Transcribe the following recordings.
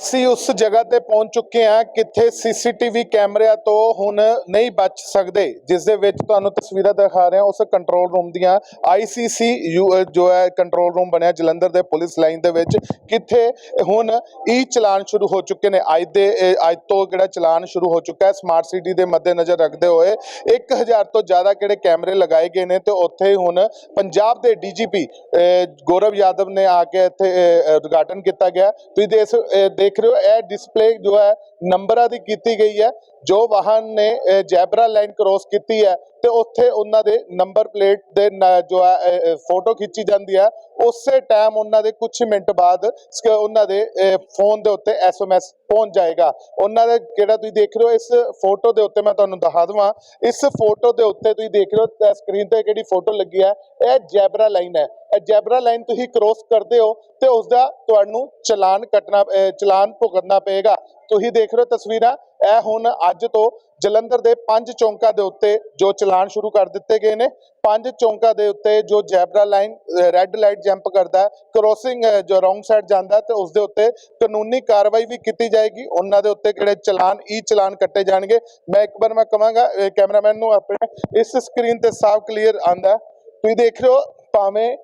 ਅਸੀਂ ਉਸ ਜਗ੍ਹਾ ਤੇ ਪਹੁੰਚ ਚੁੱਕੇ ਹਾਂ ਕਿੱਥੇ ਸੀਸੀਟੀਵੀ ਕੈਮਰਿਆਂ ਤੋਂ ਹੁਣ ਨਹੀਂ ਬਚ ਸਕਦੇ, ਜਿਸ ਦੇ ਵਿੱਚ ਤੁਹਾਨੂੰ ਤਸਵੀਰਾਂ ਦਿਖਾ ਰਹੇ ਹਾਂ। ਉਸ ਕੰਟਰੋਲ ਰੂਮ ਦੀਆਂ ਆਈਸੀਸੀ ਜੋ ਹੈ ਕੰਟਰੋਲ ਰੂਮ ਬਣਿਆ ਜਲੰਧਰ ਦੇ ਪੁਲਿਸ ਲਾਈਨ ਦੇ ਵਿੱਚ, ਕਿੱਥੇ ਹੁਣ ਈ ਚਲਾਨ ਸ਼ੁਰੂ ਹੋ ਚੁੱਕੇ ਨੇ। ਅੱਜ ਦੇ ਅੱਜ ਤੋਂ ਕਿਹੜਾ ਚਲਾਨ ਸ਼ੁਰੂ ਹੋ ਚੁੱਕਾ ਹੈ ਸਮਾਰਟ ਸਿਟੀ ਦੇ ਮੱਦੇਨਜ਼ਰ ਰੱਖਦੇ ਹੋਏ 1000 ਤੋਂ ਜ਼ਿਆਦਾ ਕਿਹੜੇ ਕੈਮਰੇ ਲਗਾਏ ਗਏ ਨੇ ਤੇ ਉੱਥੇ ਹੁਣ ਪੰਜਾਬ ਦੇ ਡੀਜੀਪੀ ਗੌਰਵ ਯਾਦਵ ਨੇ ਆ ਕੇ ਇੱਥੇ ਉਦਘਾਟਨ ਕੀਤਾ ਗਿਆ। ਤੁਸੀਂ ਦੇਖ ਦੇ ਦੇਖ ਰਹੇ ਹੋ ਇਹ ਡਿਸਪਲੇ ਜੋ ਹੈ ਨੰਬਰਾਂ ਦੀ ਕੀਤੀ ਗਈ ਹੈ। ਜੋ ਵਾਹਨ ਨੇ ਜੈਬਰਾ ਲਾਈਨ ਕ੍ਰੋਸ ਕੀਤੀ ਹੈ ਤੇ ਉੱਥੇ ਉਹਨਾਂ ਦੇ ਨੰਬਰ ਪਲੇਟ ਦੇ ਨ- ਜੋ ਹੈ ਫੋਟੋ ਖਿੱਚੀ ਜਾਂਦੀ ਹੈ। ਉਸੇ ਟਾਈਮ ਉਹਨਾਂ ਦੇ ਕੁਝ ਮਿੰਟ ਬਾਅਦ ਸਕ- ਉਹਨਾਂ ਦੇ ਫੋਨ ਦੇ ਉੱਤੇ ਐਸਐਮਐਸ ਪਹੁੰਚ ਜਾਏਗਾ। ਉਹਨਾਂ ਦਾ ਜਿਹੜਾ ਤੁਸੀਂ ਦੇਖ ਰਹੇ ਹੋ? ਇਸ ਫੋਟੋ ਦੇ ਉੱਤੇ ਮੈਂ ਤੁਹਾਨੂੰ ਦਿਖਾ ਦਵਾਂ। ਇਸ ਫੋਟੋ ਦੇ ਉੱਤੇ ਤੁਸੀਂ ਦੇਖ ਰਹੇ ਹੋ ਸਕਰੀਨ ਤੇ ਕਿਹੜੀ ਫੋਟੋ ਲੱਗੀ ਹੈ? ਇਹ ਜੈਬਰਾ ਲਾਈਨ ਹੈ। ਇਹ ਜੈਬਰਾ ਲਾਈਨ ਤੁਸੀਂ ਕ੍ਰੋਸ ਕਰਦੇ ਹੋ ਤੇ ਉਸ ਦਾ ਤੁਹਾਨੂੰ ਚਲਾਨ ਕੱਟਣਾ ਚਲਾਨ ਭੁਗਤਣਾ ਪਏਗਾ। ਤੁਸੀਂ ਦੇਖ ਰਹੇ ਹੋ ਤਸਵੀਰਾਂ? ਇਹ ਹੁਣ ਅੱਜ ਤੋਂ ਜਲੰਧਰ ਦੇ ਪੰਜ ਚੌਂਕਾਂ ਦੇ ਉੱਤੇ ਜੋ ਚਲਾਨ ਸ਼ੁਰੂ ਕਰ ਦਿੱਤੇ ਗਏ ਨੇ। ਪੰਜ ਚੌਂਕਾਂ ਦੇ ਉੱਤੇ ਜੋ zebra line red light jump ਕਰਦਾ, ਕ੍ਰੋਸਿੰਗ ਜੋ ਰੋਂਗ ਸਾਈਡ ਜਾਂਦਾ ਹੈ ਤੇ ਉਸ ਦੇ ਉੱਤੇ ਕਾਨੂੰਨੀ ਕਾਰਵਾਈ ਵੀ ਕੀਤੀ ਜਾਏਗੀ। ਉਹਨਾਂ ਦੇ ਉੱਤੇ ਕਿਹੜੇ ਚਲਾਨ ਈ ਚਲਾਨ ਕੱਟੇ ਜਾਣਗੇ। ਮੈਂ ਇੱਕ ਵਾਰ ਮੈਂ ਕਹਾਂਗਾ ਕੈਮਰਾਮੈਨ ਨੂੰ ਆਪਣੇ, ਇਸ ਸਕਰੀਨ ਤੇ ਸਾਫ਼ ਕਲੀਅਰ ਆਂਦਾ। ਤੁਸੀਂ ਦੇਖ ਰਹੇ ਹੋ, ਭਾਵੇਂ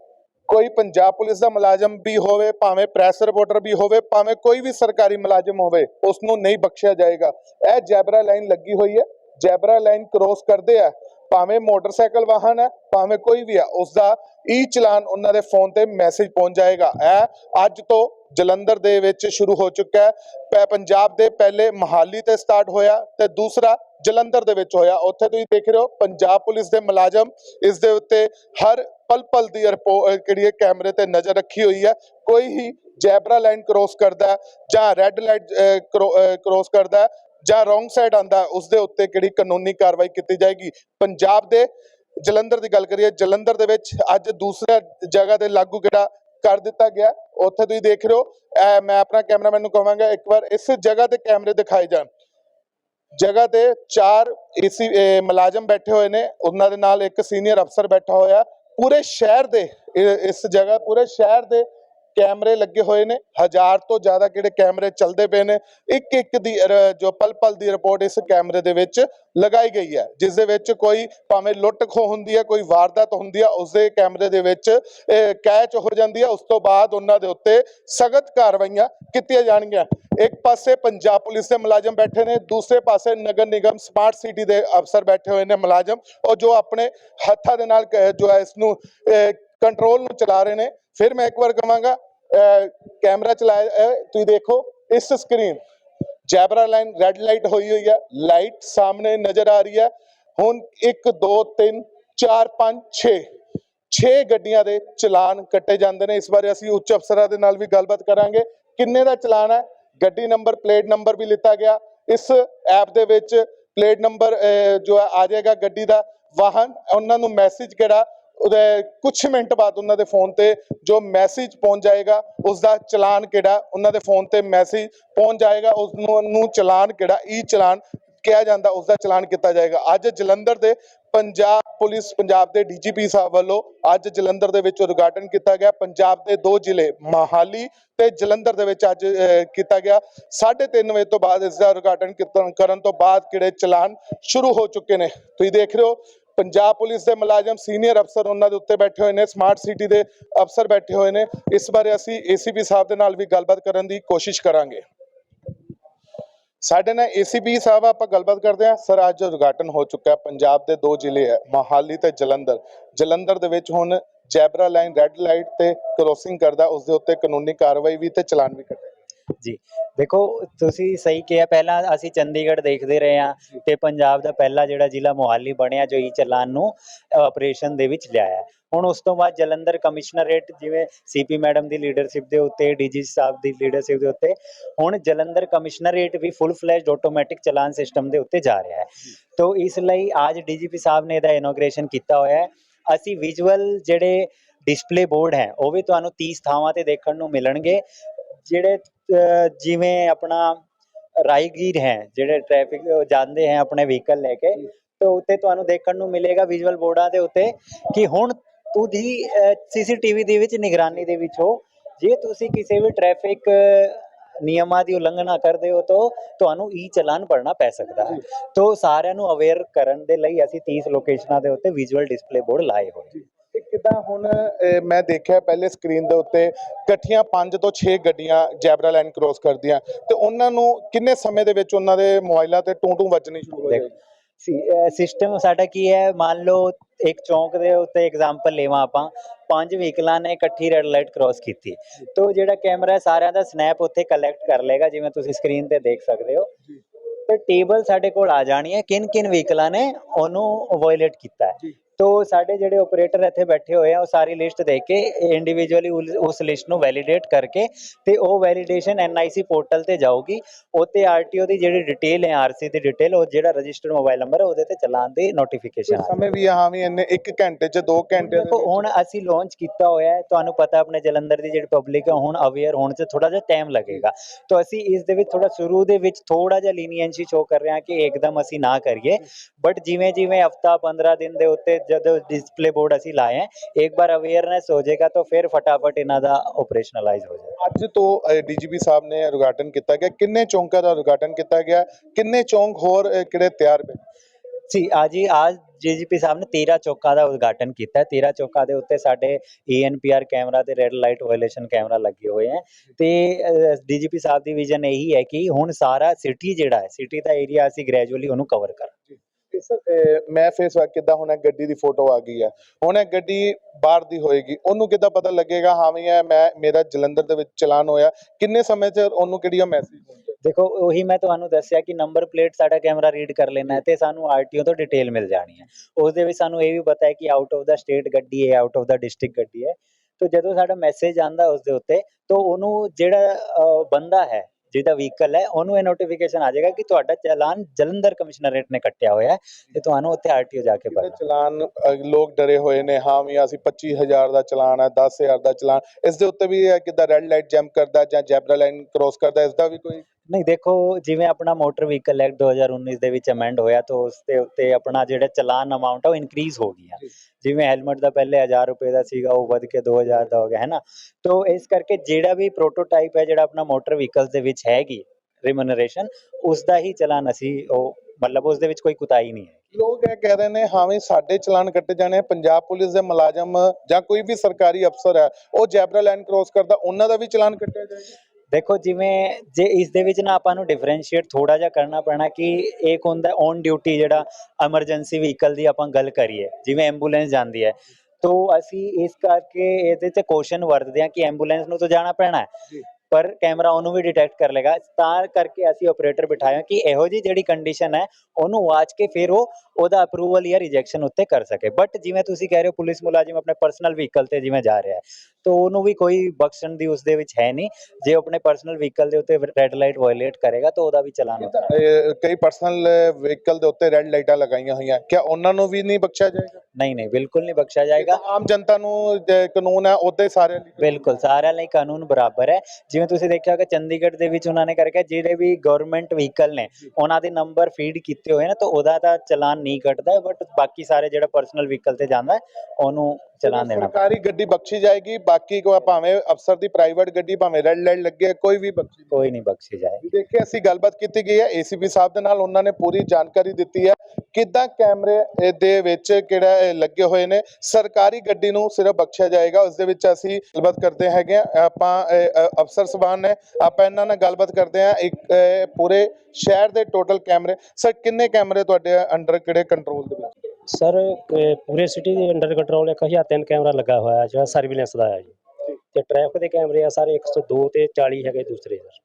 ਕੋਈ ਪੰਜਾਬ ਪੁਲਿਸ ਦਾ ਮੁਲਾਜ਼ਮ ਵੀ ਹੋਵੇ, ਭਾਵੇਂ ਪ੍ਰੈਸ ਰਿਪੋਰਟਰ ਵੀ ਹੋਵੇ, ਭਾਵੇਂ ਕੋਈ ਵੀ ਸਰਕਾਰੀ ਮੁਲਾਜ਼ਮ ਹੋਵੇ ਉਸ ਨੂੰ ਨਹੀਂ ਬਖਸ਼ਿਆ ਜਾਏਗਾ। ਇਹ ਜੈਬਰਾ ਲਾਈਨ ਲੱਗੀ ਹੋਈ ਹੈ। ਜੈਬਰਾ ਲਾਈਨ ਕ੍ਰੋਸ ਕਰਦੇ ਆ। ਭਾਵੇਂ ਮੋਟਰਸਾਈਕਲ ਵਾਹਨ ਹੈ, ਭਾਵੇਂ ਕੋਈ ਵੀ ਹੈ ਉਸ ਦਾ ਈ ਚਲਾਨ ਉਹਨਾਂ ਦੇ ਫੋਨ ਤੇ ਮੈਸੇਜ ਪਹੁੰਚ ਜਾਏਗਾ। ਇਹ ਅੱਜ ਤੋਂ ਜਲੰਧਰ ਦੇ ਵਿੱਚ ਸ਼ੁਰੂ ਹੋ ਚੁੱਕਾ ਹੈ। ਪ- ਪੰਜਾਬ ਦੇ ਪਹਿਲੇ ਮਹਾਲੀ ਤੇ ਸਟਾਰਟ ਹੋਇਆ ਤੇ ਦੂਸਰਾ ਜਲੰਧਰ ਦੇ ਵਿੱਚ ਹੋਇਆ। ਉੱਥੇ ਤੁਸੀਂ ਦੇਖ ਰਹੇ ਹੋ, ਪੰਜਾਬ ਪੁਲਿਸ ਦੇ ਮੁਲਾਜ਼ਮ ਇਸ ਦੇ ਉੱਤੇ ਹਰ ਪਲ ਪਲ ਦੀ ਰਿਪੋ- ਹੈ, ਕੈਮਰੇ ਤੇ ਨਜ਼ਰ ਰੱਖੀ ਹੋਈ ਹੈ। ਕੋਈ ਹੀ ਜੈਬਰਾ ਲਾਈਨ ਕ੍ਰੋਸ ਕਰਦਾ ਜਾਂ ਰੈੱਡ ਲਾਈਟ ਕ੍ਰੋਸ ਕਰਦਾ ਜਾਂ ਰੋਂਗ ਸਾਈਡ ਆਂਦਾ ਉਸ ਦੇ ਉੱਤੇ ਕਿਹੜੀ ਕਾਨੂੰਨੀ ਕਾਰਵਾਈ ਕੀਤੀ ਜਾਏਗੀ। ਪੰਜਾਬ ਦੇ ਜਲੰਧਰ ਦੀ ਗੱਲ ਕਰੀਏ, ਜਲੰਧਰ ਦੇ ਵਿੱਚ ਅੱਜ ਦੂਸਰਾ ਜਗ੍ਹਾ ਤੇ ਲਾਗੂ ਕਿਹੜਾ ਕਰ ਦਿੱਤਾ ਗਿਆ ਉੱਥੇ ਤੁਸੀਂ ਦੇਖ ਰਹੇ ਹੋ। ਮੈਂ ਆਪਣਾ ਕੈਮਰਾਮੈਨ ਨੂੰ ਕਹਾਂਗਾ, ਇੱਕ ਵਾਰ ਇਸ ਜਗ੍ਹਾ ਤੇ ਕੈਮਰੇ ਦਿਖਾਏ ਜਾਣ। ਜਗ੍ਹਾ ਤੇ ਚਾਰ ਏਸੀ ਮੁਲਾਜ਼ਮ ਬੈਠੇ ਹੋਏ ਨੇ, ਉਹਨਾਂ ਦੇ ਨਾਲ ਇੱਕ ਸੀਨੀਅਰ ਅਫਸਰ ਬੈਠਾ ਹੋਇਆ ਪੂਰੇ ਸ਼ਹਿਰ ਦੇ ਇਸ ਜਗ੍ਹਾ ਪੂਰੇ ਸ਼ਹਿਰ ਦੇ ਕੈਮਰੇ ਲੱਗੇ ਹੋਏ ਨੇ, ਹਜ਼ਾਰ ਤੋਂ ਜ਼ਿਆਦਾ ਕਿਹੜੇ ਕੈਮਰੇ ਚੱਲਦੇ ਪਏ ਨੇ। ਇੱਕ ਇੱਕ ਦੀ ਰ- ਜੋ ਪਲ ਪਲ ਦੀ ਰਿਪੋਰਟ ਇਸ ਕੈਮਰੇ ਦੇ ਵਿੱਚ ਲਗਾਈ ਗਈ ਹੈ, ਜਿਸ ਦੇ ਵਿੱਚ ਕੋਈ ਭਾਵੇਂ ਲੁੱਟ ਖੋਹ ਹੁੰਦੀ ਹੈ, ਕੋਈ ਵਾਰਦਾਤ ਹੁੰਦੀ ਹੈ ਉਸ ਦੇ ਕੈਮਰੇ ਦੇ ਵਿੱਚ ਕੈਚ ਹੋ ਜਾਂਦੀ ਹੈ। ਉਸ ਤੋਂ ਬਾਅਦ ਉਹਨਾਂ ਦੇ ਉੱਤੇ ਸਖਤ ਕਾਰਵਾਈਆਂ ਕੀਤੀਆਂ ਜਾਣਗੀਆਂ। ਇੱਕ ਪਾਸੇ ਪੰਜਾਬ ਪੁਲਿਸ ਦੇ ਮੁਲਾਜ਼ਮ ਬੈਠੇ ਨੇ, ਦੂਸਰੇ ਪਾਸੇ ਨਗਰ ਨਿਗਮ ਸਮਾਰਟ ਸਿਟੀ ਦੇ ਅਫਸਰ ਬੈਠੇ ਹੋਏ ਨੇ ਮੁਲਾਜ਼ਮ। ਉਹ ਜੋ ਆਪਣੇ ਹੱਥਾਂ ਦੇ ਨਾਲ ਕ- ਜੋ ਹੈ ਇਸ ਨੂੰ ਕੰਟਰੋਲ ਨੂੰ ਚਲਾ ਰਹੇ ਨੇ। ਫਿਰ ਮੈਂ ਇੱਕ ਵਾਰ ਕਹਾਂਗਾ ਕੈਮਰਾ ਚਲਾਇਆ ਤੁਸੀਂ ਦੇਖੋ, ਇਸ screen zebra line red light ਹੋਈ ਹੋਈ ਹੈ ਲਾਈਟ ਸਾਹਮਣੇ ਨਜ਼ਰ ਆ ਰਹੀ ਹੈ। ਹੁਣ 1 2 3 4 5 6 6 ਗੱਡੀਆਂ ਦੇ ਚਲਾਨ ਕੱਟੇ ਜਾਂਦੇ ਨੇ। ਇਸ ਬਾਰੇ ਅਸੀਂ ਉੱਚ ਅਫਸਰਾਂ ਦੇ ਨਾਲ ਵੀ ਗੱਲਬਾਤ ਕਰਾਂਗੇ। ਕਿੰਨੇ ਦਾ ਚਲਾਨ ਹੈ? ਗੱਡੀ ਨੰਬਰ ਪਲੇਟ ਨੰਬਰ ਵੀ ਲਿੱਤਾ ਗਿਆ। ਇਸ ਐਪ ਦੇ ਵਿੱਚ ਪਲੇਟ ਨੰਬਰ ਜੋ ਹੈ ਆ ਜਾਏਗਾ ਗੱਡੀ ਦਾ ਵਾਹਨ, ਉਹਨਾਂ ਨੂੰ ਮੈਸੇਜ ਕਿਹੜਾ? ਉਹਦੇ ਕੁਝ ਮਿੰਟ ਬਾਅਦ ਉਹਨਾਂ ਦੇ ਫੋਨ ਤੇ ਜੋ ਮੈਸੇਜ ਪਹੁੰਚ ਜਾਏਗਾ ਉਸ ਦਾ ਚਲਾਨ ਕਿਹੜਾ ਉਹਨਾਂ ਦੇ ਫੋਨ ਤੇ ਮੈਸੇਜ ਪਹੁੰਚ ਜਾਏਗਾ ਉਸ ਨੂੰ ਚਲਾਨ ਕਿਹੜਾ ਈ ਚਲਾਨ ਕਿਹਾ ਜਾਂਦਾ ਉਸ ਦਾ ਚਲਾਨ ਕੀਤਾ ਜਾਏਗਾ। ਅੱਜ ਜਲੰਧਰ ਦੇ ਪੰਜਾਬ ਪੁਲਿਸ, ਪੰਜਾਬ ਦੇ ਡੀਜੀਪੀ ਸਾਹਿਬ ਵੱਲੋਂ ਅੱਜ ਜਲੰਧਰ ਦੇ ਵਿੱਚ ਉਦਘਾਟਨ ਕੀਤਾ ਗਿਆ। ਪੰਜਾਬ ਦੇ ਦੋ ਜ਼ਿਲ੍ਹੇ, ਮਹਾਲੀ ਤੇ ਜਲੰਧਰ ਦੇ ਵਿੱਚ ਅੱਜ ਕੀਤਾ ਗਿਆ। 3:30 ਵਜੇ ਤੋਂ ਬਾਅਦ ਇਸ ਦਾ ਉਦਘਾਟਨ ਕੀਤਨ- ਕਰਨ ਤੋਂ ਬਾਅਦ ਕਿਹੜੇ ਚਲਾਨ ਸ਼ੁਰੂ ਹੋ ਚੁੱਕੇ ਨੇ? ਤੁਸੀਂ ਦੇਖ ਰਹੇ ਹੋ ਪੰਜਾਬ ਪੁਲਿਸ ਦੇ ਮੁਲਾਜ਼ਮ ਸੀਨੀਅਰ ਅਫਸਰ ਉਹਨਾਂ ਦੇ ਉੱਤੇ ਬੈਠੇ ਹੋਏ ਨੇ ਸਮਾਰਟ ਸਿਟੀ ਦੇ ਅਫਸਰ ਬੈਠੇ ਹੋਏ ਨੇ। ਇਸ ਬਾਰੇ ਅਸੀਂ ਏਸੀਪੀ ਸਾਹਿਬ ਦੇ ਨਾਲ ਵੀ ਗੱਲਬਾਤ ਕਰਨ ਦੀ ਕੋਸ਼ਿਸ਼ ਕਰਾਂਗੇ। ਸਾਡੇ ਨਾਲ ਏਸੀਪੀ ਸਾਹਿਬ, ਆਪਾਂ ਗੱਲਬਾਤ ਕਰਦੇ ਹਾਂ। ਸਰ, ਅੱਜ ਉਦਘਾਟਨ ਹੋ ਚੁੱਕਾ ਹੈ। ਪੰਜਾਬ ਦੇ ਦੋ ਜ਼ਿਲ੍ਹੇ ਹੈ, ਮੋਹਾਲੀ ਤੇ ਜਲੰਧਰ। ਜਲੰਧਰ ਦੇ ਵਿੱਚ ਹੁਣ ਜੈਬਰਾ ਲਾਈਨ ਰੈੱਡ ਲਾਈਟ ਤੇ ਕ੍ਰੋਸਿੰਗ ਕਰਦਾ ਉਸ ਦੇ ਉੱਤੇ ਕਾਨੂੰਨੀ ਕਾਰਵਾਈ ਵੀ ਤੇ ਚਲਾਨ ਵੀ ਕਰਦਾ ਜੀ। ਦੇਖੋ, ਤੁਸੀਂ ਸਹੀ ਕਿਹਾ, ਪਹਿਲਾਂ ਅਸੀਂ ਚੰਡੀਗੜ੍ਹ ਦੇਖਦੇ ਰਹੇ ਹਾਂ ਤੇ ਪੰਜਾਬ ਦਾ ਪਹਿਲਾ ਜਿਹੜਾ ਜ਼ਿਲ੍ਹਾ ਮੋਹਾਲੀ ਬਣਿਆ, ਜੋ ਈ ਚਲਾਨ ਨੂੰ ਆਪਰੇਸ਼ਨ ਦੇ ਵਿੱਚ ਲਿਆਇਆ। ਹੁਣ ਉਸ ਤੋਂ ਬਾਅਦ ਜਲੰਧਰ ਕਮਿਸ਼ਨਰੇਟ, ਜਿਵੇਂ ਸੀਪੀ ਮੈਡਮ ਦੀ ਲੀਡਰਸ਼ਿਪ ਦੇ ਉੱਤੇ ਡੀਜੀ ਸਾਹਿਬ ਦੀ ਲੀਡਰਸ਼ਿਪ ਦੇ ਉੱਤੇ, ਹੁਣ ਜਲੰਧਰ ਕਮਿਸ਼ਨਰੇਟ ਵੀ full fledged automatic challan system ਦੇ ਉੱਤੇ ਜਾ ਰਿਹਾ ਹੈ। ਤੋਂ ਇਸ ਲਈ ਅੱਜ ਡੀਜੀਪੀ ਸਾਹਿਬ ਨੇ ਇਹਦਾ ਇਨੋਗ੍ਰੇਸ਼ਨ ਕੀਤਾ ਹੋਇਆ ਹੈ। ਅਸੀਂ ਵਿਜ਼ੂਅਲ ਜਿਹੜੇ ਡਿਸਪਲੇ ਬੋਰਡ ਹੈ, ਉਹ ਵੀ ਤੁਹਾਨੂੰ 30 ਥਾਵਾਂ ਤੇ ਦੇਖਣ ਨੂੰ ਮਿਲਣਗੇ। ਜਿਹੜੇ ਜਿਵੇਂ ਆਪਣਾ ਰਾਈਗੀਰ ਹੈ, ਜਿਹੜੇ ਟ੍ਰੈਫਿਕ ਜਾਂਦੇ ਹੈ ਆਪਣੇ ਵਹੀਕਲ ਲੈ ਕੇ, ਤੇ ਉੱਤੇ ਤੁਹਾਨੂੰ ਦੇਖਣ ਨੂੰ ਮਿਲੇਗਾ ਵਿਜ਼ੂਅਲ ਬੋਰਡਾਂ ਦੇ ਉੱਤੇ ਕਿ ਹੁਣ ਤੁਸੀਂ ਸੀਸੀਟੀਵੀ ਦੇ ਵਿੱਚ, ਨਿਗਰਾਨੀ ਦੇ ਵਿੱਚ ਹੋ। ਜੇ ਤੁਸੀਂ ਕਿਸੇ ਵੀ ਟ੍ਰੈਫਿਕ ਨਿਯਮਾਂ ਦੀ ਉਲੰਘਣਾ ਕਰਦੇ ਹੋ, ਤਾਂ ਤੁਹਾਨੂੰ ਈ ਚਲਾਨ ਭਰਨਾ ਪੈ ਸਕਦਾ ਹੈ। ਤੋਂ ਸਾਰਿਆਂ ਨੂੰ ਅਵੇਅਰ ਕਰਨ ਦੇ ਲਈ ਅਸੀਂ 30 ਲੋਕੇਸ਼ਨਾਂ ਦੇ ਉੱਤੇ ਵਿਜ਼ੂਅਲ ਡਿਸਪਲੇ ਬੋਰਡ ਲਾਏ ਹੋਏ। ਕਿਦਾਂ ਹੁਣ ਅਹ, ਮੈਂ ਦੇਖਿਆ ਪਹਿਲੇ ਸਕਰੀਨ ਦੇ ਉੱਤੇ ਇਕੱਠੀਆਂ 5 ਤੋਂ 6 ਗੱਡੀਆਂ ਜੈਬਰਾ ਲਾਈਨ ਕ੍ਰੋਸ ਕਰਦੀਆਂ ਤੇ ਉਹਨਾਂ ਨੂੰ ਕਿੰਨੇ ਸਮੇਂ ਦੇ ਵਿੱਚ ਉਹਨਾਂ ਦੇ ਮੋਬਾਈਲਾਂ ਤੇ ਟੂ ਟੂ ਵੱਜਣੀ ਸ਼ੁਰੂ ਹੋ ਜਾਏਗੀ? ਸਿਸਟਮ ਸਾਡਾ ਕੀ ਹੈ ਮੰਨ ਲਓ ਇੱਕ ਚੌਂਕ ਦੇ ਉੱਤੇ ਐਗਜ਼ਾਮਪਲ ਲੇਵਾਂ ਆਪਾਂ ਪੰਜ ਵਹੀਕਲਾਂ ਨੇ ਇਕੱਠੀ ਰੈੱਡ ਲਾਈਟ ਕ੍ਰਾਸ ਕੀਤੀ। ਤੋਂ ਜਿਹੜਾ ਕੈਮਰਾ ਹੈ ਸਾਰਿਆਂ ਦਾ ਸਨੈਪ ਉੱਥੇ ਕਲੈਕਟ ਕਰ ਲਏਗਾ ਜਿਵੇਂ ਤੁਸੀਂ ਸਕਰੀਨ ਤੇ ਦੇਖ ਸਕਦੇ ਹੋ। ਤੇ ਟੇਬਲ ਸਾਡੇ ਕੋਲ ਆ ਜਾਣੀ ਹੈ ਕਿਨ ਕਿਨ ਵਹੀਕਲਾਂ ਨੇ ਉਹਨੂੰ ਵਾਇਲੇਟ ਕੀਤਾ ਹੈ। ਤੋ ਸਾਡੇ ਜਿਹੜੇ ਆਪਰੇਟਰ ਇੱਥੇ ਬੈਠੇ ਹੋਏ ਆ ਉਹ ਸਾਰੀ ਲਿਸਟ ਦੇਖ ਕੇ ਇੰਡੀਵਿਜੂਅਲੀ ਉਸ ਲਿਸਟ ਨੂੰ ਵੈਲੀਡੇਟ ਕਰਕੇ ਤੇ ਉਹ ਵੈਲੀਡੇਸ਼ਨ ਐਨਆਈਸੀ ਪੋਰਟਲ ਤੇ ਜਾਊਗੀ। ਉੱਤੇ ਆਰਟੀਓ ਦੀ ਜਿਹੜੀ ਡਿਟੇਲ ਹੈ ਆਰਸੀ ਦੀ ਡਿਟੇਲ ਉਹ ਜਿਹੜਾ ਰਜਿਸਟਰਡ ਮੋਬਾਈਲ ਨੰਬਰ ਹੈ ਉਹਦੇ ਤੇ ਚਲਾਉਣ ਦੀ ਨੋਟੀਫਿਕੇਸ਼ਨ ਸਮੇਂ ਵੀ ਹਾਂ ਵੀ ਇੰਨੇ 1 ਘੰਟੇ ਚ 2 ਘੰਟੇ ਦੇਖੋ। ਹੁਣ ਅਸੀਂ ਲਾਂਚ ਕੀਤਾ ਹੋਇਆ ਹੈ ਤੁਹਾਨੂੰ ਪਤਾ ਆਪਣੇ ਜਲੰਧਰ ਦੀ ਜਿਹੜੀ ਪਬਲਿਕ ਹੈ ਹੁਣ ਅਵੇਅਰ ਹੋਣ 'ਚ ਥੋੜਾ ਜਿਹਾ ਟਾਈਮ ਲੱਗੇਗਾ। ਤਾਂ ਅਸੀਂ ਇਸ ਦੇ ਵਿੱਚ ਥੋੜਾ ਸ਼ੁਰੂ ਦੇ ਵਿੱਚ ਥੋੜਾ ਜਿਹਾ ਲੀਨੀਅੰਸੀ ਸ਼ੋ ਕਰ ਰਹੇ ਹਾਂ ਕਿ ਇੱਕਦਮ ਅਸੀਂ ਨਾ ਕਰੀਏ। ਬਟ ਜਿਵੇਂ ਜਿਵੇਂ ਹਫਤਾ 15 ਦਿਨ ਦੇ ਉੱਤੇ ਜਦੋਂ ਡਿਸਪਲੇ ਬੋਰਡ ਅਸੀਂ ਲਾਏ ਹੈ ਇੱਕ ਵਾਰ ਅਵੇਅਰਨੈਸ ਹੋ ਜਾਏਗਾ ਤਾਂ ਫਿਰ ਫਟਾਫਟ ਇਹਨਾਂ ਦਾ ਆਪਰੇਸ਼ਨਲਾਈਜ਼ ਹੋ ਜਾਏਗਾ। ਅੱਜ ਤੋਂ ਡੀਜੀਪੀ ਸਾਹਿਬ ਨੇ ਉਦਘਾਟਨ ਕੀਤਾ ਗਿਆ। ਕਿੰਨੇ ਚੌਂਕਾਂ ਦਾ ਉਦਘਾਟਨ ਕੀਤਾ ਗਿਆ? ਕਿੰਨੇ ਚੌਂਕ ਹੋਰ ਕਿਹੜੇ ਤਿਆਰ ਪਏ ਸੀ ਹੀ ਅੱਜ ਜੀਜੀਪੀ ਸਾਹਿਬ ਨੇ 13 ਚੌਕਾਂ ਦਾ ਉਦਘਾਟਨ ਕੀਤਾ। ਹੈ 13 ਚੌਕਾਂ ਦੇ ਉੱਤੇ ਸਾਡੇ ਈਐਨਪੀਆਰ ਕੈਮਰਾ ਤੇ ਰੈੱਡ ਲਾਈਟ ਵਾਇਲੇਸ਼ਨ ਕੈਮਰਾ ਲੱਗੇ ਹੋਏ ਹੈ। ਤੇ ਡੀਜੀਪੀ ਸਾਹਿਬ ਦੀ ਵਿਜ਼ਨ ਇਹੀ ਹੈ ਕਿ ਹੁਣ ਸਾਰਾ ਸਿਟੀ ਜਿਹੜਾ ਹੈ ਸਿਟੀ ਦਾ ਏਰੀਆ ਅਸੀਂ ਗ੍ਰੈਜੂਅਲੀ ਉਹਨੂੰ ਕਵਰ ਕਰਾਂ ਤੇ ਸਰ ਮੈਂ ਫੇਸ ਕਿੱਦਾਂ ਹੁਣ ਇਹ ਗੱਡੀ ਦੀ ਫੋਟੋ ਆ ਗਈ ਹੈ ਹੁਣ ਇਹ ਗੱਡੀ ਬਾਹਰ ਦੀ ਹੋਏਗੀ। ਉਹਨੂੰ ਕਿੱਦਾਂ ਪਤਾ ਲੱਗੇਗਾ? ਹਾਂ ਵੀ ਇਹ ਮੈਂ, ਮੇਰਾ ਜਲੰਧਰ ਦੇ ਵਿੱਚ ਚਲਾਨ ਹੋਇਆ। ਕਿੰਨੇ ਸਮੇਂ 'ਚ ਉਹਨੂੰ ਕਿਹੜੀਆਂ ਮੈਸੇਜ ਦੇਖੋ, ਉਹੀ ਮੈਂ ਤੁਹਾਨੂੰ ਦੱਸਿਆ ਕਿ ਨੰਬਰ ਪਲੇਟ ਸਾਡਾ ਕੈਮਰਾ ਰੀਡ ਕਰ ਲੈਣਾ ਹੈ ਤੇ ਸਾਨੂੰ ਆਰਟੀਓ ਤੋਂ ਡਿਟੇਲ ਮਿਲ ਜਾਣੀ ਹੈ। ਉਸ ਦੇ ਵਿੱਚ ਸਾਨੂੰ ਇਹ ਵੀ ਪਤਾ ਹੈ ਕਿ ਆਊਟ ਆਫ ਦਾ ਸਟੇਟ ਗੱਡੀ ਹੈ ਆਊਟ ਆਫ ਦਾ ਡਿਸਟ੍ਰਿਕਟ ਗੱਡੀ ਹੈ। ਤਾਂ ਜਦੋਂ ਸਾਡਾ ਮੈਸੇਜ ਆਂਦਾ ਉਸ ਦੇ ਉੱਤੇ, ਤਾਂ ਉਹਨੂੰ ਜਿਹੜਾ ਬੰਦਾ ਹੈ ਜਿਹਦਾ ਵਹੀਕਲ ਹੈ ਉਹਨੂੰ ਇਹ ਨੋਟੀਫਿਕੇਸ਼ਨ ਆ ਜਾਏਗਾ ਕਿ ਤੁਹਾਡਾ ਚਲਾਨ ਜਲੰਧਰ ਕਮਿਸ਼ਨਰੇਟ ਨੇ ਕੱਟਿਆ ਹੋਇਆ ਹੈ ਤੇ ਤੁਹਾਨੂੰ ਉੱਥੇ ਆਰਟੀਓ ਜਾ ਕੇ ਭਰਨਾ। ਚਲਾਨ ਅਹ, ਲੋਕ ਡਰੇ ਹੋਏ ਨੇ ਹਾਂ ਵੀ ਅਸੀਂ 25000 ਦਾ ਚਲਾਨ ਹੈ 10000 ਦਾ ਚਲਾਨ ਇਸ ਦੇ ਉੱਤੇ ਵੀ ਇਹ ਕਿੱਦਾਂ ਰੈੱਡ ਲਾਈਟ ਜੰਪ ਕਰਦਾ ਜਾਂ ਜੈਬਰਾ ਲਾਈਨ ਕ੍ਰੋਸ ਕਰਦਾ ਇਸ ਦਾ ਵੀ ਕੋਈ ਨਹੀਂ ਦੇਖੋ ਜਿਵੇਂ ਆਪਣਾ ਮੋਟਰ ਵਹੀਕਲ ਐਕਟ 2019 ਦੇ ਵਿੱਚ ਅਮੈਂਡ ਹੋਇਆ ਤਾਂ ਉਸ ਦੇ ਉੱਤੇ ਆਪਣਾ ਜਿਹੜਾ ਚਲਾਨ ਅਮਾਉਂਟ ਹੈ ਉਹ ਇਨਕਰੀਜ਼ ਹੋ ਗਿਆ। ਜਿਵੇਂ ਹੈਲਮਟ ਦਾ ਪਹਿਲੇ 1000 ਰੁਪਏ ਦਾ ਸੀਗਾ ਉਹ ਵੱਧ ਕੇ 2000 ਦਾ ਹੋ ਗਿਆ ਹੈ ਨਾ ਤਾਂ ਇਸ ਕਰਕੇ ਜਿਹੜਾ ਵੀ ਪ੍ਰੋਟੋਟਾਈਪ ਹੈ ਜਿਹੜਾ ਆਪਣਾ ਮੋਟਰ ਵਹੀਕਲਸ ਦੇ ਵਿੱਚ ਹੈਗੀ ਰਿਮਨਰੇਸ਼ਨ ਉਸ ਦਾ ਹੀ ਚਲਾਨ ਅਸੀਂ ਉਹ ਮਤਲਬ ਉਸ ਦੇ ਵਿੱਚ ਕੋਈ ਕੁਤਾਈ ਨਹੀਂ ਹੈ। ਲੋਕ ਇਹ ਕਹਿ ਰਹੇ ਨੇ ਹਾਂ ਵੀ ਸਾਡੇ ਚਲਾਨ ਕੱਟੇ ਜਾਣੇ ਪੰਜਾਬ ਪੁਲਿਸ ਦੇ ਮੁਲਾਜ਼ਮ ਜਾਂ ਕੋਈ ਵੀ ਸਰਕਾਰੀ ਅਫਸਰ ਹੈ ਉਹ ਜੈਬਰਾ ਲਾਈਨ ਕ੍ਰੋਸ ਕਰਦਾ ਉਹਨਾਂ ਦਾ ਵੀ ਚਲਾਨ ਕੱਟਿਆ ਜਾਏਗਾ ਦੇਖੋ ਜਿਵੇਂ ਜੇ ਇਸ ਦੇ ਵਿੱਚ ਨਾ ਆਪਾਂ ਨੂੰ ਡਿਫਰੈਂਸ਼ੀਏਟ ਥੋੜਾ ਜਿਹਾ ਕਰਨਾ ਪੈਣਾ ਕਿ ਇੱਕ ਹੁੰਦਾ ਔਨ ਡਿਊਟੀ ਜਿਹੜਾ ਐਮਰਜੈਂਸੀ ਵਹੀਕਲ ਦੀ ਆਪਾਂ ਗੱਲ ਕਰੀਏ, ਜਿਵੇਂ ਐਂਬੂਲੈਂਸ ਜਾਂਦੀ ਹੈ। ਤੋ ਅਸੀਂ ਇਸ ਕਰਕੇ ਇਹਦੇ ਤੇ ਕੌਸ਼ਨ ਵਰਤਦੇ ਹਾਂ ਕਿ ਐਂਬੂਲੈਂਸ ਨੂੰ ਤਾਂ ਜਾਣਾ ਪੈਣਾ ਹੈ। ਪਰ ਕੈਮਰਾ ਉਹਨੂੰ ਵੀ ਡਿਟੈਕਟ ਕਰ ਲੇਗਾ ਤਾਂ ਕਰਕੇ ਅਸੀਂ ਆਪਰੇਟਰ ਬਿਠਾਇਆ ਕਿ ਇਹੋ ਜੀ ਜਿਹੜੀ ਕੰਡੀਸ਼ਨ ਹੈ ਉਹਨੂੰ ਵਾਚ ਕੇ ਫਿਰ ਉਹ ਉਹਦਾ ਅਪਰੂਵਲ ਜਾਂ ਰਿਜੈਕਸ਼ਨ ਉੱਤੇ ਕਰ ਸਕੇ। ਬਟ ਜਿਵੇਂ ਤੁਸੀਂ ਕਹਿ ਰਹੇ ਹੋ ਪੁਲਿਸ ਮੁਲਾਜ਼ਮ ਆਪਣੇ ਪਰਸਨਲ ਵਹੀਕਲ ਤੇ ਜਿਵੇਂ ਜਾ ਰਿਹਾ ਹੈ ਤਾਂ ਉਹਨੂੰ ਵੀ ਕੋਈ ਬਖਸ਼ਣ ਦੀ ਉਸ ਦੇ ਵਿੱਚ ਹੈ ਨਹੀਂ। ਜੇ ਆਪਣੇ ਪਰਸਨਲ ਵਹੀਕਲ ਦੇ ਉੱਤੇ ਰੈੱਡ ਲਾਈਟ ਵਾਇਲੇਟ ਕਰੇਗਾ ਤਾਂ ਉਹਦਾ ਵੀ ਚਲਾਨ ਇਹ ਕਈ ਪਰਸਨਲ ਵਹੀਕਲ ਦੇ ਉੱਤੇ ਰੈੱਡ ਲਾਈਟਾਂ ਲਗਾਈਆਂ ਹੋਈਆਂ। ਕਿਆ ਉਹਨਾਂ ਨੂੰ ਵੀ ਨਹੀਂ ਬਖਸ਼ਿਆ ਜਾਏਗਾ? ਨਹੀਂ ਨਹੀਂ ਬਿਲਕੁਲ ਨਹੀਂ ਬਖਸ਼ਿਆ ਜਾਏਗਾ। ਆਮ ਜਨਤਾ ਨੂੰ ਕਾਨੂੰਨ ਹੈ ਉਹਦੇ ਸਾਰਿਆਂ ਲਈ। ਬਿਲਕੁਲ ਸਾਰਿਆਂ ਲਈ ਕਾਨੂੰਨ ਬਰਾਬਰ ਹੈ। ਜਿਵੇਂ ਤੁਸੀਂ ਦੇਖਿਆ ਕਿ ਚੰਡੀਗੜ੍ਹ ਦੇ ਵਿੱਚ ਉਹਨਾਂ ਨੇ ਕਰਕੇ ਜਿਹੜੇ ਵੀ ਗਵਰਨਮੈਂਟ ਵਹੀਕਲ ਨੇ ਉਹਨਾਂ ਦੇ ਨੰਬਰ ਫੀਡ ਕੀਤੇ ਹੋਏ ਨੇ ਤਾਂ ਉਹਦਾ ਤਾਂ ਚਲਾਨ ਨਹੀਂ ਕੱਟਦਾ ਬਟ ਬਾਕੀ ਸਾਰੇ ਜਿਹੜਾ ਪਰਸਨਲ ਵਹੀਕਲ ਤੇ ਜਾਂਦਾ ਉਹਨੂੰ ਚਲਾਨ ਦੇਣਾ। ਸਰਕਾਰੀ ਗੱਡੀ ਬਖਸ਼ੀ ਜਾਏਗੀ ਬਾਕੀ ਕੋ ਭਾਵੇਂ ਅਫਸਰ ਦੀ ਪ੍ਰਾਈਵੇਟ ਗੱਡੀ ਭਾਵੇਂ ਰੈੱਡ ਲਾਈਟ ਲੱਗੇ ਕੋਈ ਵੀ ਬਖਸ਼ੀ ਕੋਈ ਨਹੀਂ ਬਖਸ਼ੀ ਜਾਏ। ਦੇਖਿਆ ਅਸੀਂ ਗੱਲਬਾਤ ਕੀਤੀ ਗਈ ਹੈ ਏਸੀਪੀ ਸਾਹਿਬ ਦੇ ਨਾਲ ਉਹਨਾਂ ਨੇ ਪੂਰੀ ਜਾਣਕਾਰੀ ਦਿੱਤੀ ਹੈ ਕਿੱਦਾਂ ਕੈਮਰੇ ਦੇ ਵਿੱਚ ਕਿਹੜਾ ਲੱਗੇ ਹੋਏ ਨੇ? ਸਰਕਾਰੀ ਗੱਡੀ ਨੂੰ ਸਿਰਫ ਬਖਸ਼ਿਆ ਜਾਏਗਾ। ਉਸ ਦੇ ਵਿੱਚ ਅਸੀਂ ਗੱਲਬਾਤ ਕਰਦੇ ਹੈਗੇ। ਆਪਾਂ ਅਫਸਰ ਸਬਾਨ ਨੇ। ਆਪਾਂ ਇਹਨਾਂ ਨਾਲ ਗੱਲਬਾਤ ਕਰਦੇ ਹਾਂ। ਇੱਕ ਪੂਰੇ ਸ਼ਹਿਰ ਦੇ ਟੋਟਲ ਕੈਮਰੇ। ਸਰ ਕਿੰਨੇ ਕੈਮਰੇ ਤੁਹਾਡੇ ਅੰਡਰ ਕਿਹੜੇ ਕੰਟਰੋਲ ਦੇ ਵਿੱਚ? ਸਰ ਪੂਰੇ ਸਿਟੀ ਦੇ ਅੰਡਰ ਕੰਟਰੋਲ 1003 ਕੈਮਰਾ ਲੱਗਾ ਹੋਇਆ ਹੈ, ਜਿਹੜਾ ਸਰਵੀਲੈਂਸ ਦਾ ਹੈ ਜੀ। ਤੇ ਟ੍ਰੈਫਿਕ ਦੇ ਕੈਮਰੇ ਆ ਸਾਰੇ 102 ਤੇ 40 ਹੈਗੇ ਦੂਸਰੇ ਸਰ।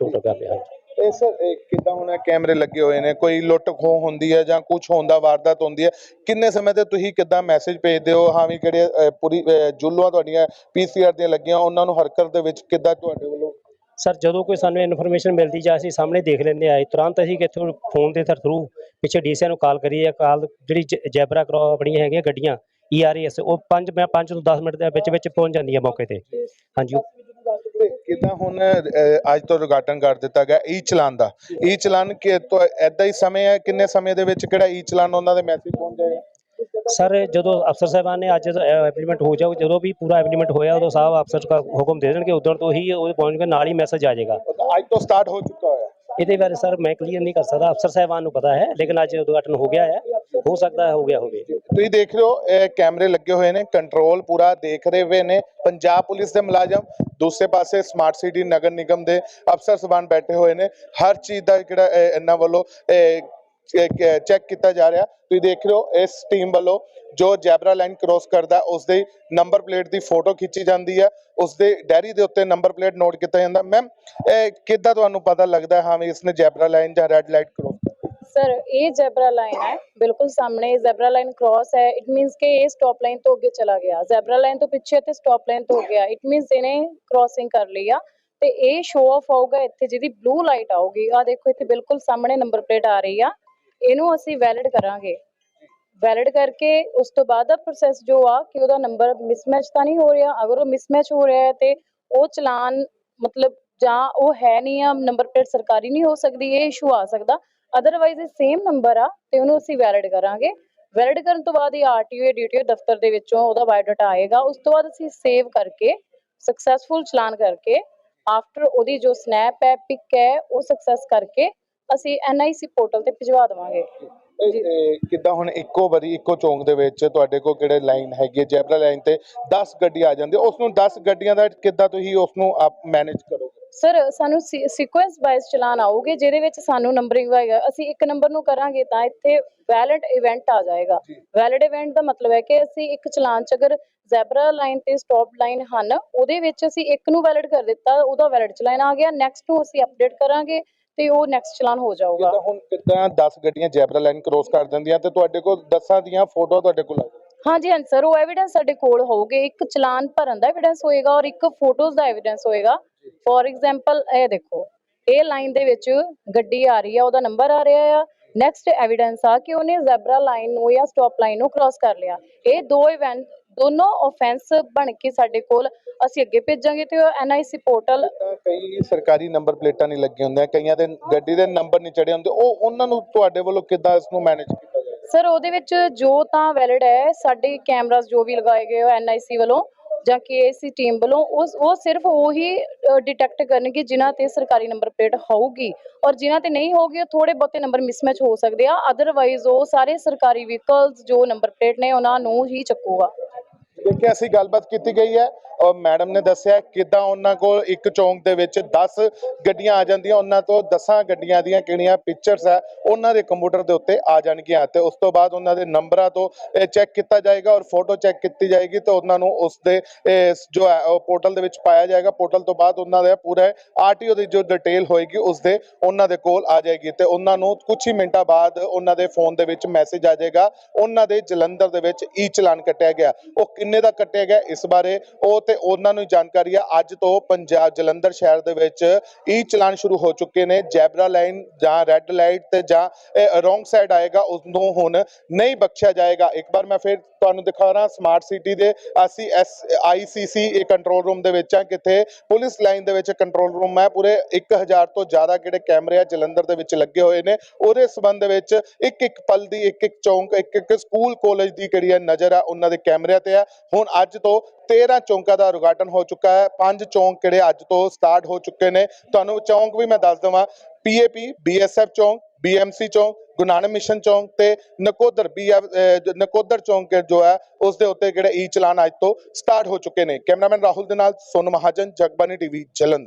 ਟੋਟਲ ਕੈਮਰੇ ਹਾਂਜੀ। ਇਹ ਸਰ ਇਹ ਕਿੱਦਾਂ ਹੁਣ ਇਹ ਕੈਮਰੇ ਲੱਗੇ ਹੋਏ ਨੇ? ਕੋਈ ਲੁੱਟ ਖੋਹ ਹੁੰਦੀ ਹੈ ਜਾਂ ਕੁਝ ਹੁੰਦਾ ਵਾਰਦਾਤ ਹੁੰਦੀ ਹੈ? ਕਿੰਨੇ ਸਮੇਂ ਤੇ ਤੁਸੀਂ ਕਿੱਦਾਂ ਮੈਸੇਜ ਭੇਜਦੇ ਹੋ? ਹਾਂ ਵੀ ਕਿਹੜੇ ਅ, ਪੂਰੀ ਅ, ਜੁੱਲੂਆਂ ਤੁਹਾਡੀਆਂ ਪੀਸੀਆਰ ਦੀਆਂ ਲੱਗੀਆਂ ਉਹਨਾਂ ਨੂੰ ਹਰਕਤ ਦੇ ਵਿੱਚ ਕਿੱਦਾਂ ਤੁਹਾਡੇ ਵੱਲੋਂ? ਸਰ ਜਦੋਂ ਕੋਈ ਸਾਨੂੰ ਇਨਫੋਰਮੇਸ਼ਨ ਮਿਲਦੀ ਜਾਂ ਅਸੀਂ ਸਾਹਮਣੇ ਦੇਖ ਲੈਂਦੇ ਆ ਤੁਰੰਤ ਅਸੀਂ ਕਿੱਥੋਂ ਫੋਨ ਦੇ ਥਰੂ ਪਿੱਛੇ ਡੀਸੀਆਂ ਨੂੰ ਕਾਲ ਕਰੀਏ ਕਾਲ ਜਿਹੜੀ ਜ- ਜੈਬਰਾ ਕਰੋ ਆਪਣੀਆਂ ਹੈਗੀਆਂ ਗੱਡੀਆਂ ਈਆਰਐਸ ਉਹ 5 ਮੈਂ 5 ਤੋਂ 10 ਮਿੰਟ ਦੇ ਵਿੱਚ ਵਿੱਚ ਪਹੁੰਚ ਜਾਂਦੀਆਂ ਮੌਕੇ ਤੇ। ਹਾਂਜੀ। ਉਹ- ਕਿੱਦਾਂ ਹੁਣ ਅੱਜ ਤੋਂ ਉਦਘਾਟਨ ਕਰ ਦਿੱਤਾ ਗਿਆ ਈ ਚਲਾਨ ਦਾ। ਈ ਚਲਾਨ ਕਿ ਤੋਂ ਐਦਾਂ ਹੀ ਸਮੇਂ ਹੈ ਕਿੰਨੇ ਸਮੇਂ ਦੇ ਵਿੱਚ ਕਿਹੜਾ ਈ ਚਲਾਨ ਉਹਨਾਂ ਦੇ ਮੈਸੇਜ ਪਹੁੰਚ ਜਾਏਗਾ? ਸਰ ਜਦੋਂ ਅਫਸਰ ਸਾਹਿਬਾਨ ਨੇ ਅੱਜ ਇੰਪਲੀਮੈਂਟ ਹੋ ਜਾਊ ਜਦੋਂ ਵੀ ਪੂਰਾ ਇੰਪਲੀਮੈਂਟ ਹੋਇਆ ਉਦੋਂ ਸਾਹਿਬ ਅਫਸਰ ਦਾ ਹੁਕਮ ਦੇ ਦੇਣਗੇ ਉਦੋਂ ਤੋਂ ਹੀ ਉਹ ਪਹੁੰਚ ਕੇ ਨਾਲ ਹੀ ਮੈਸੇਜ ਆ ਜਾਏਗਾ। ਅੱਜ ਤੋਂ ਸਟਾਰਟ ਹੋ ਚੁੱਕਾ ਹੋਇਆ। ਇਹਦੇ ਬਾਰੇ ਸਰ ਮੈਂ ਕਲੀਅਰ ਨਹੀਂ ਕਰ ਸਕਦਾ। ਅਫਸਰ ਸਾਹਿਬਾਨ ਨੂੰ ਪਤਾ ਹੈ, ਲੇਕਿਨ ਅੱਜ ਉਦਘਾਟਨ ਹੋ ਗਿਆ ਹੈ। ਹੋ ਸਕਦਾ ਹੈ, ਹੋ ਗਿਆ ਹੋਵੇ। ਤੁਸੀਂ ਦੇਖ ਰਹੇ ਹੋ, ਇਹ ਕੈਮਰੇ ਲੱਗੇ ਹੋਏ ਨੇ ਕੰਟਰੋਲ ਪੂਰਾ ਦੇਖ ਰਹੇ ਹੋਏ ਨੇ। ਪੰਜਾਬ ਪੁਲਿਸ ਦੇ ਮੁਲਾਜ਼ਮ ਦੂਸਰੇ ਪਾਸੇ ਸਮਾਰਟ ਸਿਟੀ ਨਗਰ ਨਿਗਮ ਦੇ ਅਫਸਰ ਸਾਹਿਬਾਨ ਬੈਠੇ ਹੋਏ ਨੇ। ਹਰ ਚੀਜ਼ ਦਾ ਜਿਹੜਾ ਇਹਨਾਂ ਵੱਲੋਂ ਚੈੱਕ ਕੀਤਾ ਜਾ ਰਿਹਾ। ਤੁਸੀਂ ਦੇਖ ਰਹੇ ਹੋ, ਇਸ ਟੀਮ ਵੱਲੋਂ ਜੋ ਜੈਬਰਾ ਲਾਈਨ ਕ੍ਰੋਸ ਕਰਦਾ ਉਸ ਦੇ ਨੰਬਰ ਪਲੇਟ ਦੀ ਫੋਟੋ ਖਿੱਚੀ ਜਾਂਦੀ ਹੈ। ਉਸ ਦੇ ਡੈਰੀ ਦੇ ਉੱਤੇ ਨੰਬਰ ਪਲੇਟ ਨੋਟ ਕੀਤਾ ਜਾਂਦਾ। ਮੈਮ ਇਹ ਕਿੱਦਾਂ ਤੁਹਾਨੂੰ ਪਤਾ ਲੱਗਦਾ ਹਾਂ ਵੀ ਇਸਨੇ ਜੈਬਰਾ ਲਾਈਨ ਜਾਂ ਰੈੱਡ ਲਾਈਟ ਕ੍ਰੋਸ ਸਰ ਇਹ ਜ਼ੈਬਰਾ ਲਾਈਨ ਹੈ। ਬਿਲਕੁਲ ਸਾਹਮਣੇ ਜ਼ੈਬਰਾ ਲਾਈਨ ਕ੍ਰਾਸ ਹੈ। ਇਟ ਮੀਨਸ ਕਿ ਇਹ ਸਟਾਪ ਲਾਈਨ ਤੋਂ ਅੱਗੇ ਚਲਾ ਗਿਆ। ਜ਼ੈਬਰਾ ਲਾਈਨ ਤੋਂ ਪਿੱਛੇ ਤੇ ਸਟਾਪ ਲਾਈਨ ਤੋਂ ਗਿਆ। ਇਟ ਮੀਨਸ ਇਹਨੇ ਕ੍ਰਾਸਿੰਗ ਕਰ ਲਈ ਆ। ਤੇ ਇਹ ਸ਼ੋ ਆਫ ਆਊਗਾ ਇੱਥੇ ਜਿਹਦੀ ਬਲੂ ਲਾਈਟ ਆਊਗੀ। ਆ ਦੇਖੋ, ਇੱਥੇ ਬਿਲਕੁਲ ਸਾਹਮਣੇ ਨੰਬਰ ਪਲੇਟ ਆ ਰਹੀ ਆ। ਇਹਨੂੰ ਅਸੀਂ ਵੈਲਿਡ ਕਰਾਂਗੇ। ਵੈਲਿਡ ਕਰਕੇ ਉਸ ਤੋਂ ਬਾਅਦ ਦਾ ਪ੍ਰੋਸੈਸ ਜੋ ਆ ਕਿ ਉਹਦਾ ਨੰਬਰ ਮਿਸਮੈਚ ਤਾਂ ਨਹੀਂ ਹੋ ਰਿਹਾ। ਅਗਰ ਉਹ ਮਿਸਮੈਚ ਹੋ ਰਿਹਾ ਹੈ ਤੇ ਉਹ ਚਲਾਨ ਮਤਲਬ ਜਾਂ ਉਹ ਹੈ ਨਹੀਂ ਆ ਨੰਬਰ ਪਲੇਟ ਸਰਕਾਰੀ ਨਹੀਂ ਹੋ ਸਕਦੀ, ਇਹ ਇਸ਼ੂ ਆ ਸਕਦਾ। ਅਦਰਵਾਈਜ਼ ਇਹ ਸੇਮ ਨੰਬਰ ਆ ਤੇ ਉਹਨੂੰ ਅਸੀਂ ਵੈਲਿਡ ਕਰਾਂਗੇ। ਵੈਲਿਡ ਕਰਨ ਤੋਂ ਬਾਅਦ ਇਹ ਆਰਟੀਓ ਡੀਟੀਓ ਦਫ਼ਤਰ ਦੇ ਵਿੱਚੋਂ ਉਹਦਾ ਬਾਇਓਡਾਟਾ ਆਏਗਾ। ਉਸ ਤੋਂ ਬਾਅਦ ਅਸੀਂ ਸੇਵ ਕਰਕੇ ਸਕਸੈਸਫੁਲ ਚਲਾਨ ਕਰਕੇ ਆਫਟਰ ਉਹਦੀ ਜੋ ਸਨੈਪ ਹੈ ਪਿਕ ਹੈ, ਉਹ ਸਕਸੈਸ ਕਰਕੇ ਅਸੀਂ ਐਨਆਈਸੀ ਪੋਰਟਲ ਤੇ ਭਿਜਵਾ ਦੇਵਾਂਗੇ। ਕਿੱਦਾਂ ਹੁਣ ਇੱਕੋ ਵਾਰੀ ਇੱਕੋ ਚੌਂਕ ਦੇ ਵਿੱਚ ਤੁਹਾਡੇ ਕੋਲ ਕਿਹੜੇ ਲਾਈਨ ਹੈਗੀ? ਹੈ ਜੈਬਰਾ ਲਾਈਨ ਤੇ 10 ਗੱਡੀਆਂ ਆ ਜਾਂਦੀਆਂ ਉਸ ਨੂੰ 10 ਗੱਡੀਆਂ ਦਾ ਕਿੱਦਾਂ ਤੁਸੀਂ ਉਸ ਨੂੰ ਆਪ ਮੈਨੇਜ ਕਰੋਗੇ? ਸਰ ਸਾਨੂੰ ਸੀਕੁਐਂਸ ਵਾਈਜ਼ ਚਲਾਨ ਆਉਗੇ ਜਿਹਦੇ ਵਿੱਚ ਸਾਨੂੰ ਨੰਬਰਿੰਗ ਹੋਏਗਾ ਅਸੀਂ ਇੱਕ ਨੰਬਰ ਨੂੰ ਕਰਾਂਗੇ ਤਾਂ ਇੱਥੇ ਵੈਲਿਡ ਇਵੈਂਟ ਆ ਜਾਏਗਾ। ਜੀ। ਵੈਲਿਡ ਇਵੈਂਟ ਦਾ ਮਤਲਬ ਹੈ ਕਿ ਅਸੀਂ ਇੱਕ ਚਲਾਨ ਚ ਅਗਰ ਜ਼ੈਬਰਾ ਲਾਈਨ ਤੇ ਸਟਾਪ ਲਾਈਨ ਹਨ ਉਹਦੇ ਵਿੱਚ ਅਸੀਂ ਇੱਕ ਨੂੰ ਵੈਲਿਡ ਕਰ ਦਿੱਤਾ ਉਹਦਾ ਵੈਲਿਡ ਚਲਾਨ ਆ ਗਿਆ। ਨੈਕਸਟ ਨੂੰ ਅਸੀਂ ਅਪਡੇਟ ਕਰਾਂਗੇ। ਤੇ ਉਹ ਨੈਕਸਟ ਚਲਾਨ ਹੋ ਜਾਊਗਾ। ਜਿੱਦਾਂ ਹੁਣ ਕਿੱਦਾਂ 10 ਗੱਡੀਆਂ ਜੈਬਰਾ ਲਾਈਨ ਕ੍ਰੋਸ ਕਰ ਦਿੰਦੀਆਂ ਤੇ ਤੁਹਾਡੇ ਕੋਲ 10 ਦੀਆਂ ਫੋਟੋ ਤੁਹਾਡੇ ਕੋਲ ਆ। ਹਾਂਜੀ ਹਾਂਜੀ ਸਰ ਉਹ ਐਵੀਡੈਂਸ ਸਾਡੇ ਕੋਲ ਹੋਊਗੇ। ਇੱਕ ਚਲਾਨ ਭਰਨ ਦਾ ਐਵੀਡੈਂਸ ਹੋਏਗਾ ਔਰ ਇੱਕ ਫੋਟੋਜ਼ ਦਾ ਐਵੀਡੈਂਸ ਹੋਏਗਾ। ਫੋਰ ਐਗਜ਼ਾਮਪਲ ਇਹ ਦੇਖੋ ਇਹ ਲਾਈਨ ਦੇ ਵਿੱਚ ਗੱਡੀ ਆ ਰਹੀ ਆ ਉਹਦਾ ਨੰਬਰ ਆ ਰਿਹਾ ਆ। ਨੈਕਸਟ ਐਵੀਡੈਂਸ ਆ ਕਿ ਉਹਨੇ ਜ਼ੈਬਰਾ ਲਾਈਨ ਨੂੰ ਜਾਂ ਸਟਾਪ ਲਾਈਨ ਨੂੰ ਕ੍ਰਾਸ ਕਰ ਲਿਆ। ਇਹ ਦੋ ਇਵੈਂਟ ਦੋਨੋਂ ਆਫੈਂਸ ਬਣ ਕੇ ਸਾਡੇ ਕੋਲ ਅਸੀਂ ਅੱਗੇ ਭੇਜਾਂਗੇ ਤੇ ਐਨਆਈਸੀ ਪੋਰਟਲ ਕਈ ਸਰਕਾਰੀ ਨੰਬਰ ਪਲੇਟਾਂ ਨਹੀਂ ਲੱਗੀਆਂ ਹੁੰਦੀਆਂ ਕਈਆਂ ਦੇ ਗੱਡੀ ਦੇ ਨੰਬਰ ਨਹੀਂ ਚੜੇ ਹੁੰਦੇ ਉਹ ਉਹਨਾਂ ਨੂੰ ਤੁਹਾਡੇ ਵੱਲੋਂ ਕਿੱਦਾਂ ਇਸ ਨੂੰ ਮੈਨੇਜ ਕੀਤਾ ਜਾਏ? ਸਰ ਉਹਦੇ ਵਿੱਚ ਜੋ ਤਾਂ ਵੈਲਿਡ ਹੈ ਸਾਡੇ ਕੈਮਰਾਸ ਜੋ ਵੀ ਲਗਾਏ ਗਏ ਹੋ ਐਨਆਈਸੀ ਵੱਲੋਂ ਜਾਂ ਕੇਏਸੀ ਟੀਮ ਵੱਲੋਂ ਉਸ ਉਹ ਸਿਰਫ ਉਹੀ ਡਿਟੈਕਟ ਕਰਨਗੇ ਜਿਨ੍ਹਾਂ ਤੇ ਸਰਕਾਰੀ ਨੰਬਰ ਪਲੇਟ ਹੋਊਗੀ। ਔਰ ਜਿਨ੍ਹਾਂ ਤੇ ਨਹੀਂ ਹੋਊਗੀ, ਉਹ ਥੋੜੇ ਬਹੁਤੇ ਨੰਬਰ ਮਿਸਮੈਚ ਹੋ ਸਕਦੇ ਆ। ਅਦਰਵਾਈਜ਼ ਉਹ ਸਾਰੇ ਸਰਕਾਰੀ ਵਹੀਕਲਸ ਜੋ ਨੰਬਰ ਪਲੇਟ ਨੇ, ਉਹਨਾਂ ਨੂੰ ਹੀ ਚੱਕੂਗਾ। ਦੇਖਿਆ, ਅਸੀਂ ਗੱਲਬਾਤ ਕੀਤੀ ਗਈ ਹੈ। ਮੈਡਮ ਨੇ ਦੱਸਿਆ ਕਿਦਾਂ ਉਹਨਾਂ ਕੋਲ ਇੱਕ ਚੌਂਕ ਦੇ ਵਿੱਚ 10 ਗੱਡੀਆਂ ਆ ਜਾਂਦੀਆਂ, ਉਹਨਾਂ ਤੋਂ 10 ਗੱਡੀਆਂ ਦੀਆਂ ਕਿਹੜੀਆਂ ਪਿਕਚਰਸ ਹੈ ਉਹਨਾਂ ਦੇ ਕੰਪਿਊਟਰ ਦੇ ਉੱਤੇ ਆ ਜਾਣਗੀਆਂ ਤੇ ਉਸ ਤੋਂ ਬਾਅਦ ਉਹਨਾਂ ਦੇ ਨੰਬਰਾਂ ਤੋਂ ਚੈੱਕ ਕੀਤਾ ਜਾਏਗਾ ਔਰ ਫੋਟੋ ਚੈੱਕ ਕੀਤੀ ਜਾਏਗੀ ਤੇ ਉਹਨਾਂ ਨੂੰ ਉਸ ਦੇ ਜੋ ਹੈ, ਉਹ ਪੋਰਟਲ ਦੇ ਵਿੱਚ ਪਾਇਆ ਜਾਏਗਾ। ਪੋਰਟਲ ਤੋਂ ਬਾਅਦ ਉਹਨਾਂ ਦਾ ਪੂਰਾ ਆਰਟੀਓ ਦੀ ਜੋ ਡਿਟੇਲ ਹੋਏਗੀ, ਉਸ ਦੇ ਉਹਨਾਂ ਦੇ ਕੋਲ ਆ ਜਾਏਗੀ ਤੇ ਉਹਨਾਂ ਨੂੰ ਕੁਝ ਹੀ ਮਿੰਟਾਂ ਬਾਅਦ ਉਹਨਾਂ ਦੇ ਫੋਨ ਦੇ ਵਿੱਚ ਮੈਸੇਜ ਆ ਜਾਏਗਾ। ਉਹਨਾਂ ਦੇ ਜਲੰਧਰ ਦੇ ਵਿੱਚ ਈ ਚਲਾਨ ਕੱਟਿਆ ਗਿਆ। ਉਹ ਕਿੰਨੇ ਦਾ ਕੱਟਿਆ ਗਿਆ? ਇਸ ਬਾਰੇ ਉਹ ਤੇ ਉਹਨਾਂ ਨੂੰ ਹੀ ਜਾਣਕਾਰੀ ਆ ਅੱਜ ਤੋਂ ਪੰਜਾਬ ਜਲੰਧਰ ਸ਼ਹਿਰ ਦੇ ਵਿੱਚ ਈ ਚਲਾਨ ਸ਼ੁਰੂ ਹੋ ਚੁੱਕੇ ਨੇ। ਜੈਬਰਾ ਲਾਈਨ ਜਾਂ ਰੈੱਡ ਲਾਈਟ ਤੇ ਜਾਂ ਰੋਂਗ ਸਾਈਡ ਆਏਗਾ ਉਸ ਨੂੰ ਹੁਣ ਨਹੀਂ ਬਖਸ਼ਿਆ ਜਾਏਗਾ। ਇੱਕ ਵਾਰ ਮੈਂ ਫਿਰ ਤੁਹਾਨੂੰ ਦਿਖਾ ਰਹਾ ਸਮਾਰਟ ਸਿਟੀ ਦੇ ਅਸੀਂ ਐਸ ਆਈਸੀਸੀ ਇਹ ਕੰਟਰੋਲ ਰੂਮ ਦੇ ਵਿੱਚ ਆ ਕਿੱਥੇ ਪੁਲਿਸ ਲਾਈਨ ਦੇ ਵਿੱਚ ਕੰਟਰੋਲ ਰੂਮ ਹੈ। ਪੂਰੇ 1000 ਤੋਂ ਜ਼ਿਆਦਾ ਜਿਹੜੇ ਕੈਮਰੇ ਆ ਜਲੰਧਰ ਦੇ ਵਿੱਚ ਲੱਗੇ ਹੋਏ ਨੇ। ਉਹਦੇ ਸਬੰਧ ਵਿੱਚ ਇੱਕ ਇੱਕ ਪਲ ਦੀ, ਇੱਕ ਇੱਕ ਚੌਂਕ, ਇੱਕ ਇੱਕ ਸਕੂਲ ਕਾਲਜ ਦੀ ਕਿਹੜੀ ਹੈ, ਨਜ਼ਰ ਆ ਉਹਨਾਂ ਦੇ ਕੈਮਰਿਆਂ ਤੇ ਆ। ਹੁਣ ਅੱਜ ਤੋਂ 13 ਚੌਂਕਾਂ ਦਾ ਉਦਘਾਟਨ ਹੋ ਚੁੱਕਾ ਹੈ। ਪੰਜ ਚੌਂਕ ਕਿਹੜੇ ਅੱਜ ਤੋਂ ਸਟਾਰਟ ਹੋ ਚੁੱਕੇ ਨੇ? ਤੁਹਾਨੂੰ ਚੌਂਕ ਵੀ ਮੈਂ ਦੱਸ ਦਵਾਂ। ਪੀਏਪੀ ਬੀਐਸਐਫ ਚੌਂਕ ਬੀਐਮਸੀ ਚੌਂਕ ਗੁਰੂ ਨਾਨਕ ਮਿਸ਼ਨ ਚੌਂਕ ਤੇ ਨਕੋਦਰ ਬੀ ਨਕੋਦਰ ਚੌਂਕ ਜੋ ਹੈ, ਉਸ ਦੇ ਉੱਤੇ ਕਿਹੜੇ ਈ e ਚਲਾਨ ਅੱਜ ਤੋਂ ਸਟਾਰਟ ਹੋ ਚੁੱਕੇ ਨੇ। ਕੈਮਰਾਮੈਨ ਰਾਹੁਲ ਦੇ ਨਾਲ ਸੋਨੂ ਮਹਾਜਨ ਜਗਬਾਨੀ ਟੀਵੀ ਜਲੰਧਰ।